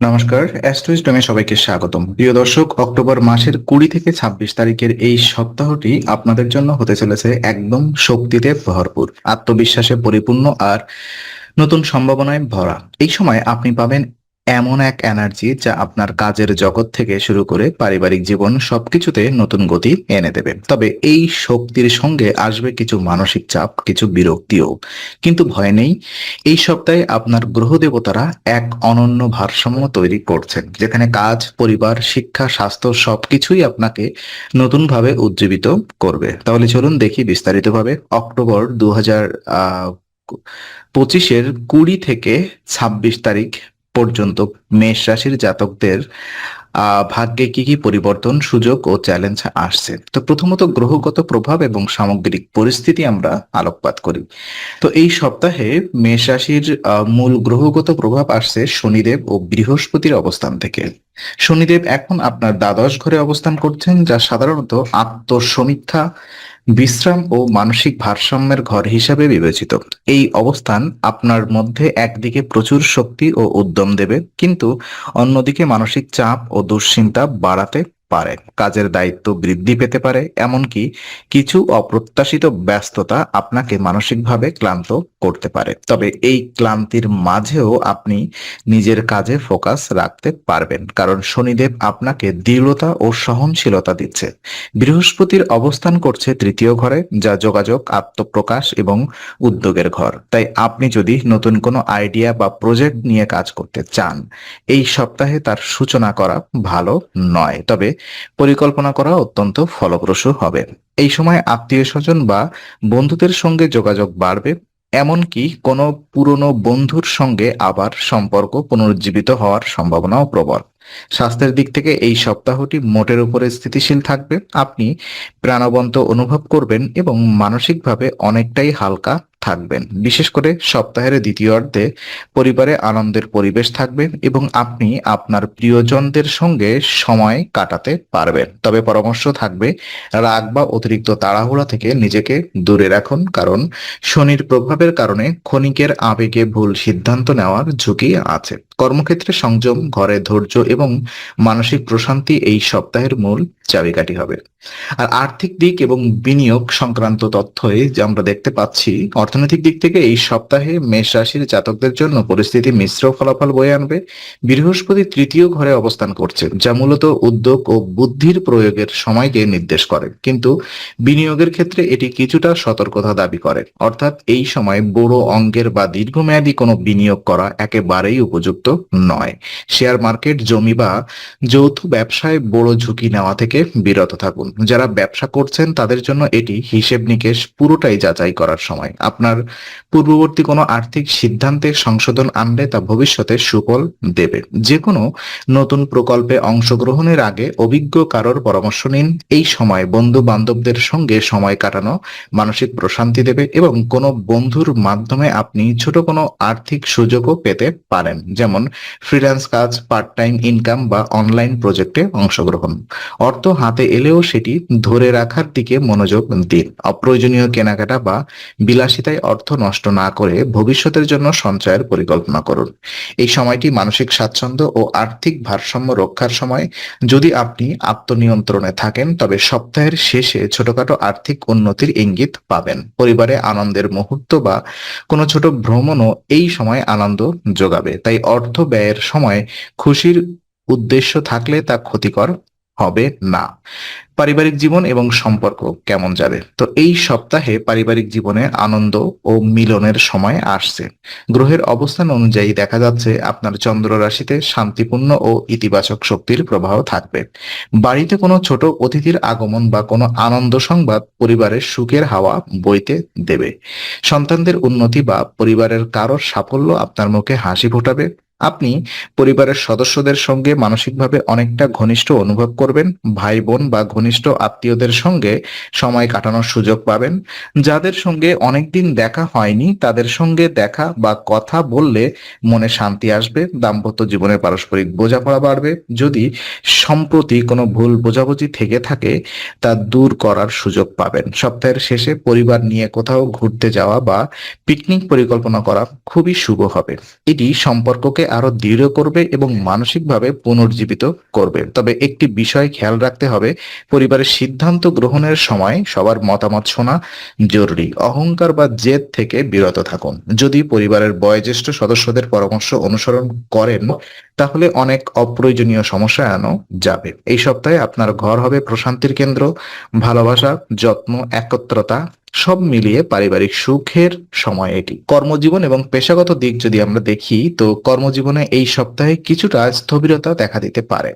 নমস্কার অ্যাস্ট্রোইস্টমে সবাইকে স্বাগতম। প্রিয় দর্শক, অক্টোবর মাসের কুড়ি থেকে ছাব্বিশ তারিখের এই সপ্তাহটি আপনাদের জন্য হতে চলেছে একদম শক্তিতে ভরপুর, আত্মবিশ্বাসে পরিপূর্ণ আর নতুন সম্ভাবনায় ভরা। এই সময় আপনি পাবেন এমন এক এনার্জি যা আপনার কাজের জগৎ থেকে শুরু করে পারিবারিক জীবন সবকিছুতে নতুন গতি এনে দেবে। তবে এই শক্তির সঙ্গে আসবে কিছু মানসিক চাপ, কিছু বিরক্তিও। কিন্তু ভয় নেই, এই সপ্তাহে আপনার গ্রহ দেবতারা এক অনন্য ভারসাম্য তৈরি করছেন, যেখানে কাজ, পরিবার, শিক্ষা, স্বাস্থ্য সবকিছুই আপনাকে নতুনভাবে উজ্জীবিত করবে। তাহলে চলুন দেখি বিস্তারিতভাবে অক্টোবর দু হাজার পঁচিশের কুড়ি থেকে ছাব্বিশ তারিখ পর্যন্ত মেষ রাশির জাতকদের ভাগ্যে কি কি পরিবর্তন, সুযোগ ও চ্যালেঞ্জ আসছে? তো প্রথমত গ্রহগত প্রভাব এবং সামগ্রিক পরিস্থিতি আমরা আলোকপাত করি। তো এই সপ্তাহে মেষ রাশির মূল গ্রহগত প্রভাব আসছে শনিদেব ও বৃহস্পতির অবস্থান থেকে। শনিদেব এখন আপনার দ্বাদশ ঘরে অবস্থান করছেন, যা সাধারণত আত্মসমীক্ষা বিশ্রাম ও মানসিক ভারসাম্যের ঘর হিসাবে বিবেচিত। এই অবস্থান আপনার মধ্যে একদিকে প্রচুর শক্তি ও উদ্যম দেবে, কিন্তু অন্যদিকে মানসিক চাপ ও দুশ্চিন্তা বাড়াতে পারে, কাজের দায়িত্ব বৃদ্ধি পেতে পারে, এমনকি কিছু অপ্রত্যাশিত ব্যস্ততা আপনাকে মানসিকভাবে ক্লান্ত করতে পারে। তবে এই ক্লান্তির মাঝেও আপনি নিজের কাজে ফোকাস রাখতে পারবেন, কারণ শনিদেব আপনাকে দৃঢ়তা ও সহনশীলতা দিচ্ছে। বৃহস্পতির অবস্থান করছে তৃতীয় ঘরে, যা যোগাযোগ, আত্মপ্রকাশ এবং উদ্যোগের ঘর। তাই আপনি যদি নতুন কোনো আইডিয়া বা প্রজেক্ট নিয়ে কাজ করতে চান, এই সপ্তাহে তার সূচনা করা ভালো নয়। তবে পরিকল্পনা করা অত্যন্ত ফলপ্রসূ হবে। এই সময় আত্মীয় স্বজন বা বন্ধুদের সঙ্গে যোগাযোগ বাড়বে, এমনকি কোনো পুরনো বন্ধুর সঙ্গে আবার সম্পর্ক পুনরুজ্জীবিত হওয়ার সম্ভাবনাও প্রবল। স্বাস্থ্যের দিক থেকে এই সপ্তাহটি মোটের উপরে স্থিতিশীল থাকবে। আপনি প্রাণবন্ত অনুভব করবেন এবং মানসিকভাবে অনেকটাই হালকা থাকবেন। বিশেষ করে সপ্তাহের দ্বিতীয় অর্ধে পরিবারে আনন্দের পরিবেশ থাকবে এবং আপনি আপনার প্রিয়জনদের সঙ্গে সময় কাটাতে পারবেন। তবে পরামর্শ থাকবে, রাগ বা অতিরিক্ত তাড়াহুড়া থেকে নিজেকে দূরে রাখুন, কারণ শনির প্রভাবের কারণে ক্ষণিকের আবেগে ভুল সিদ্ধান্ত নেওয়ার ঝুঁকি আছে। কর্মক্ষেত্রে সংযম, ঘরে ধৈর্য এবং মানসিক প্রশান্তি এই সপ্তাহের মূল চাবিকাঠি হবে। আর আর্থিক দিক এবং বিনিয়োগ সংক্রান্ত তথ্যে যে আমরা দেখতে পাচ্ছি, অর্থনৈতিক দিক থেকে এই সপ্তাহে মেষ রাশির জাতকদের জন্য পরিস্থিতি মিশ্র ফলাফল বয়ে আনবে। বৃহস্পতি তৃতীয় ঘরে অবস্থান করছে, যা মূলত উদ্যোগ ও বুদ্ধির প্রয়োগের সময়কে নির্দেশ করে। কিন্তু বিনিয়োগের ক্ষেত্রে এটি কিছুটা সতর্কতা দাবি করে। অর্থাৎ এই সময় বড় অঙ্গের বা দীর্ঘমেয়াদী কোনো বিনিয়োগ করা একেবারেই উপযুক্ত নয়। শেয়ার মার্কেট, জমি বা যৌথ ব্যবসায় বড় ঝুঁকি নেওয়া থেকে বিরত থাকুন। যারা ব্যবসা করছেন, তাদের জন্য এটি হিসেব নিকেশ পুরোটাই যাচাই করার সময়। আপনার পূর্ববর্তী কোনো আর্থিক সিদ্ধান্তে সংশোধন আনলে তা ভবিষ্যতে সুফল দেবে। যে কোনো নতুন প্রকল্পে অংশগ্রহণের আগে অভিজ্ঞ কারোর পরামর্শ নিন। এই সময় বন্ধু বান্ধবদের সঙ্গে সময় কাটানো মানসিক প্রশান্তি দেবে এবং কোনো বন্ধুর মাধ্যমে আপনি ছোট কোনো আর্থিক সুযোগও পেতে পারেন। যেমন ফ্রিল্যান্স কাজ পার্ট টাইম ইনকাম বা অনলাইন প্রজেক্টে অংশগ্রহণ। অর্থ হাতে এলেও সেটি ধরে রাখার দিকে মনোযোগ দিন। অপ্রয়োজনীয় কেনাকাটা বা বিলাসিতায় অর্থ নষ্ট না করে ভবিষ্যতের জন্য সঞ্চয়ের পরিকল্পনা করুন। এই সময়টি মানসিক স্বাচ্ছন্দ্য ও আর্থিক ভারসাম্য রক্ষার সময়। যদি আপনি আত্মনিয়ন্ত্রণে থাকেন, তবে সপ্তাহের শেষে ছোটখাটো আর্থিক উন্নতির ইঙ্গিত পাবেন। পরিবারে আনন্দের মুহূর্ত বা কোনো ছোট ভ্রমণও এই সময় আনন্দ যোগাবে। তাই অর্থ ব্যয়ের সময় খুশির উদ্দেশ্য থাকলে তা ক্ষতিকর হবে না। পারিবারিক জীবন এবং সম্পর্ক কেমন যাবে? তো এই সপ্তাহে পারিবারিক জীবনে আনন্দ ও মিলনের সময় আসছে। গ্রহের অবস্থান অনুযায়ী দেখা যাচ্ছে আপনার চন্দ্র রাশিতে শান্তিপূর্ণ ও ইতিবাচক শক্তির প্রবাহ থাকবে। বাড়িতে কোনো ছোট অতিথির আগমন বা কোনো আনন্দ সংবাদ পরিবারের সুখের হাওয়া বইতে দেবে। সন্তানদের উন্নতি বা পরিবারের কারোর সাফল্য আপনার মুখে হাসি ফোটাবে। আপনি পরিবারের সদস্যদের সঙ্গে মানসিকভাবে অনেকটা ঘনিষ্ঠ অনুভব করবেন ভাই বোন বা ঘনিষ্ঠ আত্মীয়দের সঙ্গে সময় কাটানোর সুযোগ পাবেন। যাদের সঙ্গে অনেকদিন দেখা হয়নি, তাদের সঙ্গে দেখা বা কথা বললে মনে শান্তি আসবে, দাম্পত্য জীবনে পারস্পরিক বোঝাপড়া বাড়বে। যদি সম্প্রতি কোনো ভুল বোঝাবুঝি থেকে থাকে, তা দূর করার সুযোগ পাবেন। সপ্তাহের শেষে পরিবার নিয়ে কোথাও ঘুরতে যাওয়া বা পিকনিক পরিকল্পনা করা খুবই শুভ হবে। এটি সম্পর্ককে আরও দৃঢ় করবে এবং মানসিকভাবে পুনর্জীবিত করবে। তবে একটি বিষয় খেয়াল রাখতে হবে, পরিবারের সিদ্ধান্ত গ্রহণের সময় সবার মতামত শোনা জরুরি। অহংকার বা জেদ থেকে বিরত থাকুন। যদি পরিবারের বয়োজ্যেষ্ঠ সদস্যদের পরামর্শ অনুসরণ করেন, তাহলে অনেক অপ্রয়োজনীয় সমস্যা এড়ানো যাবে। এই সপ্তাহে আপনার ঘর হবে প্রশান্তির কেন্দ্র। ভালোবাসা, যত্ন, একত্রতা সব মিলিয়ে পারিবারিক সুখের সময় এটি। কর্মজীবন এবং পেশাগত দিক যদি আমরা দেখি, তো কর্মজীবনে এই সপ্তাহে কিছুটা স্থবিরতা দেখা দিতে পারে।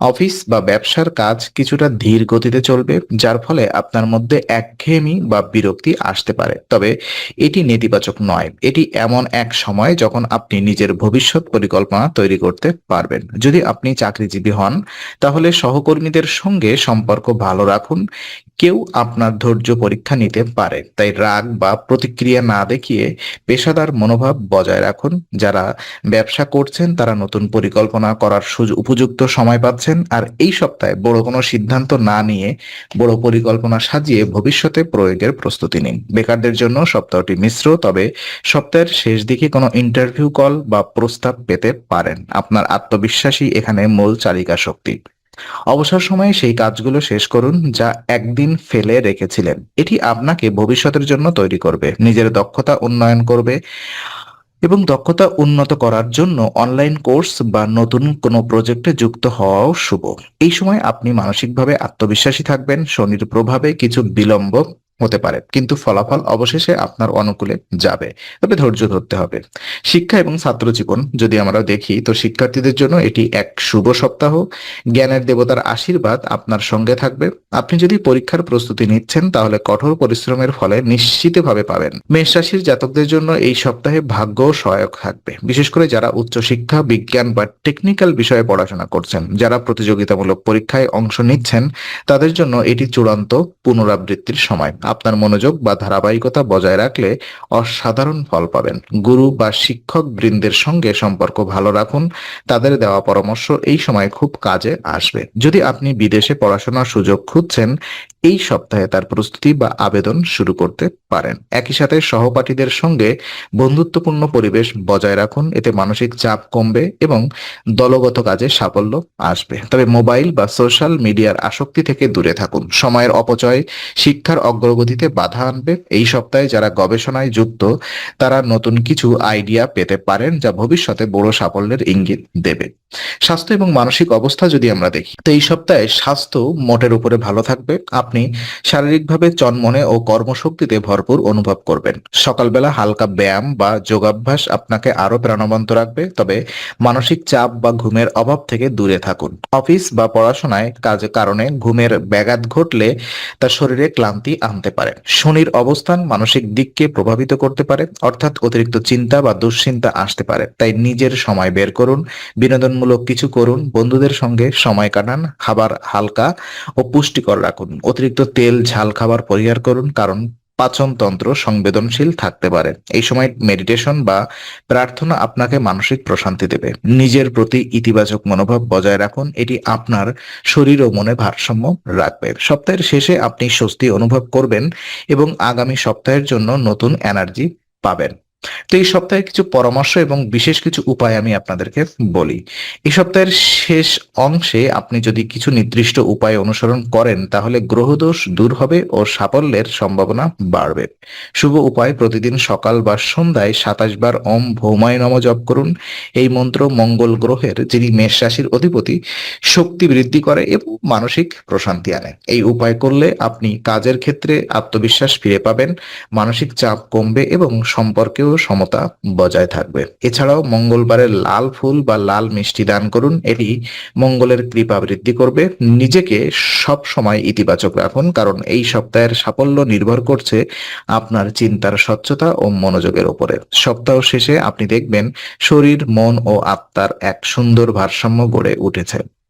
অফিস বা ব্যবসার কাজ কিছুটা ধীর গতিতে চলবে, যার ফলে আপনার মধ্যে একঘেয়েমি বা বিরক্তি আসতে পারে। তবে এটি নেতিবাচক নয়। এটি এমন এক সময় যখন আপনি নিজের ভবিষ্যৎ পরিকল্পনা তৈরি করতে পারবেন। যদি আপনি চাকরিজীবী হন, তাহলে সহকর্মীদের সঙ্গে সম্পর্ক ভালো রাখুন। কেউ আপনার ধৈর্য পরীক্ষা নিতে পারে। তাই রাগ বা প্রতিক্রিয়া না দেখিয়ে পেশাদার মনোভাব বজায় রাখুন। যারা ব্যবসা করছেন, তারা নতুন পরিকল্পনা করার উপযুক্ত সময় পাচ্ছেন। আর এই সপ্তাহে বড় কোনো সিদ্ধান্ত না নিয়ে বড় পরিকল্পনা সাজিয়ে ভবিষ্যতে প্রয়োগের প্রস্তুতি নিন। বেকারদের জন্য সপ্তাহটি মিশ্র, তবে সপ্তাহের শেষ দিকে কোনো ইন্টারভিউ কল বা প্রস্তাব পেতে পারেন। আপনার আত্মবিশ্বাসী এখানে মূল চালিকা শক্তি অবসর সময়ে সেই কাজগুলো শেষ করুন যা একদিন ফেলে রেখেছিলেন। এটি আপনাকে ভবিষ্যতের জন্য তৈরি করবে, নিজের দক্ষতা উন্নয়ন করবে এবং দক্ষতা উন্নত করার জন্য অনলাইন কোর্স বা নতুন কোনো প্রজেক্টে যুক্ত হওয়াও শুভ। এই সময় আপনি মানসিকভাবে আত্মবিশ্বাসী থাকবেন, শনির প্রভাবে কিছু বিলম্ব হতে পারে। কিন্তু ফলাফল অবশেষে আপনার অনুকূলে যাবে। তবে ধৈর্য ধরতে হবে। শিক্ষা এবং ছাত্র জীবন যদি আমরা দেখি, তো শিক্ষার্থীদের জন্য এটি এক শুভ সপ্তাহ। জ্ঞানের দেবতার আশীর্বাদ আপনার সঙ্গে থাকবে। আপনি যদি পরীক্ষার প্রস্তুতি নিচ্ছেন, তাহলে কঠোর পরিশ্রমের ফলে নিশ্চিতভাবে পাবেন। মেষ রাশির জাতকদের জন্য এই সপ্তাহে ভাগ্য সহায়ক থাকবে। বিশেষ করে যারা উচ্চশিক্ষা বিজ্ঞান বা টেকনিক্যাল বিষয়ে পড়াশোনা করছেন, যারা প্রতিযোগিতামূলক পরীক্ষায় অংশ নিচ্ছেন, তাদের জন্য এটি চূড়ান্ত পুনরাবৃত্তির সময়। আপনার মনোযোগ বা ধারাবাহিকতা বজায় রাখলে অসাধারণ ফল পাবেন। গুরু বা শিক্ষক বৃন্দের সঙ্গে সম্পর্ক ভালো রাখুন। তাদের দেওয়া পরামর্শ এই সময় খুব কাজে আসবে। যদি আপনি বিদেশে পড়াশোনার সুযোগ খুঁজছেন, এই সপ্তাহে তার প্রস্তুতি বা আবেদন শুরু করতে পারেন। একই সাথে সহপাঠীদের সঙ্গে বন্ধুত্বপূর্ণ পরিবেশ বজায় রাখুন। এতে মানসিক চাপ কমবে এবং দলগত কাজে সাফল্য আসবে। তবে মোবাইল বা সোশ্যাল মিডিয়ার আসক্তি থেকে দূরে থাকুন। সময়ের অপচয়, শিক্ষার অগ্রগতিতে বাধা আনবে। এই সপ্তাহে যারা গবেষণায় যুক্ত, তারা নতুন কিছু আইডিয়া পেতে পারেন যা ভবিষ্যতে বড় সাফল্যের ইঙ্গিত দেবে। স্বাস্থ্য এবং মানসিক অবস্থা যদি আমরা দেখি, তো এই সপ্তাহে স্বাস্থ্য মোটের উপরে ভালো থাকবে। আপনি শারীরিকভাবে চনমনে ও কর্মশক্তিতে ভরপুর অনুভব করবেন। সকালবেলা হালকা ব্যায়াম বা যোগাভ্যাস আপনাকে আরও প্রাণবন্ত রাখবে, তবে মানসিক চাপ বা ঘুমের অভাব থেকে দূরে থাকুন। অফিস বা পড়াশোনায় কাজের কারণে ঘুমের ব্যাঘাত ঘটলে তা শরীরে ক্লান্তি আনতে পারে। শনির অবস্থান মানসিক দিককে প্রভাবিত করতে পারে, অর্থাৎ অতিরিক্ত চিন্তা বা দুশ্চিন্তা আসতে পারে। তাই নিজের সময় বের করুন, বিনোদনমূলক কিছু করুন, বন্ধুদের সঙ্গে সময় কাটান, খাবার হালকা ও পুষ্টিকর রাখুন। অতিরিক্ত তেল, ঝাল খাবার পরিহার করুন, কারণ পাচনতন্ত্র সংবেদনশীল থাকতে পারে। এই সময় মেডিটেশন বা প্রার্থনা আপনাকে মানসিক প্রশান্তি দেবে। নিজের প্রতি ইতিবাচক মনোভাব বজায় রাখুন। এটি আপনার শরীর ও মনে ভারসাম্য রাখবে। সপ্তাহের শেষে আপনি স্বস্তি অনুভব করবেন এবং আগামী সপ্তাহের জন্য নতুন এনার্জি পাবেন। তো এই সপ্তাহে কিছু পরামর্শ এবং বিশেষ কিছু উপায় আমি আপনাদেরকে বলি। এই সপ্তাহের শেষ অংশে আপনি যদি কিছু নির্দিষ্ট উপায় অনুসরণ করেন, তাহলে গ্রহদোষ দূর হবে ও সাফল্যের সম্ভাবনা বাড়বে। শুভ উপায়, প্রতিদিন সকাল বা সন্ধ্যায় সাতাশ বার ওম ভৌমায় নম জপ করুন। এই মন্ত্র মঙ্গল গ্রহের, যিনি মেষ রাশির অধিপতি, শক্তি বৃদ্ধি করে এবং মানসিক প্রশান্তি আনে। এই উপায় করলে আপনি কাজের ক্ষেত্রে আত্মবিশ্বাস ফিরে পাবেন, মানসিক চাপ কমবে এবং সম্পর্কেও সমতা বজায় থাকবে। এছাড়াও মঙ্গলবারে লাল ফুল বা লাল মিষ্টি দান করুন, এটি মঙ্গলের কৃপা বৃদ্ধি করবে। নিজেকে সব সময় ইতিবাচক রাখুন, কারণ এই সপ্তাহের সাফল্য নির্ভর করছে আপনার চিন্তার স্বচ্ছতা ও মনোযোগের উপরে। সপ্তাহ শেষে আপনি দেখবেন শরীর, মন ও আত্মার এক সুন্দর ভারসাম্য গড়ে উঠেছে।